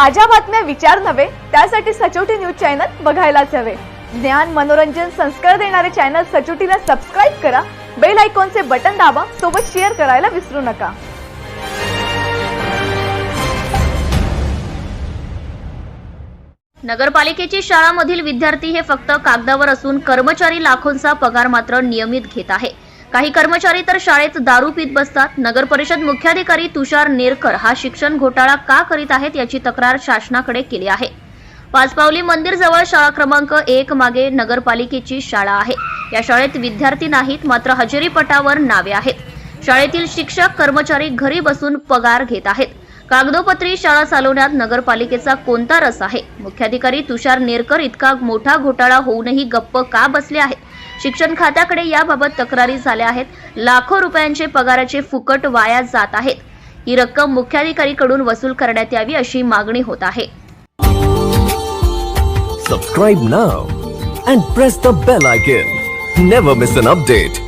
ताज्या बातम्या विचार नव्हे त्यासाठी सचोटी न्यूज चॅनल बघायलाच हवे. ज्ञान मनोरंजन संस्कार देणारे चॅनल सचोटीला सबस्क्राईब करा बेल आयकॉनचे बटन दाबा सोबत शेअर करायला विसरू नका. नगरपालिकेची शाळामधील विद्यार्थी हे फक्त कागदावर असून कर्मचारी लाखोंचा पगार मात्र नियमित घेत आहे. काही कर्मचारी तर शाळेत दारू पीत बसतात. नगर परिषद मुख्याधिकारी तुषार नेरकर हा शिक्षण घोटाळा का करीत आहेत याची तक्रार शासनाकडे केली आहे. पाचपावली मंदिर जवळ शाळा क्रमांक एक मागे नगरपालिकेची शाळा आहे. या शाळेत विद्यार्थी नाहीत मात्र हजेरी पटावर नावे आहेत. शाळेतील शिक्षक कर्मचारी घरी बसून पगार घेत आहेत. कागदोपत्री शाळा चालवण्यात नगरपालिकेचा कोणता रस आहे? मुख्याधिकारी तुषार नेरकर इतका मोठा घोटाळा होऊनही गप्प का बसले आहेत? शिक्षण खात्याकडे याबाबत तक्रारी झाल्या आहेत. लाखो रुपयांचे पगाराचे फुकट वाया जात आहेत. ही रक्कम मुख्याधिकारीकडून वसूल करण्यात यावी अशी मागणी होत आहे. Subscribe now and press the bell icon never miss an update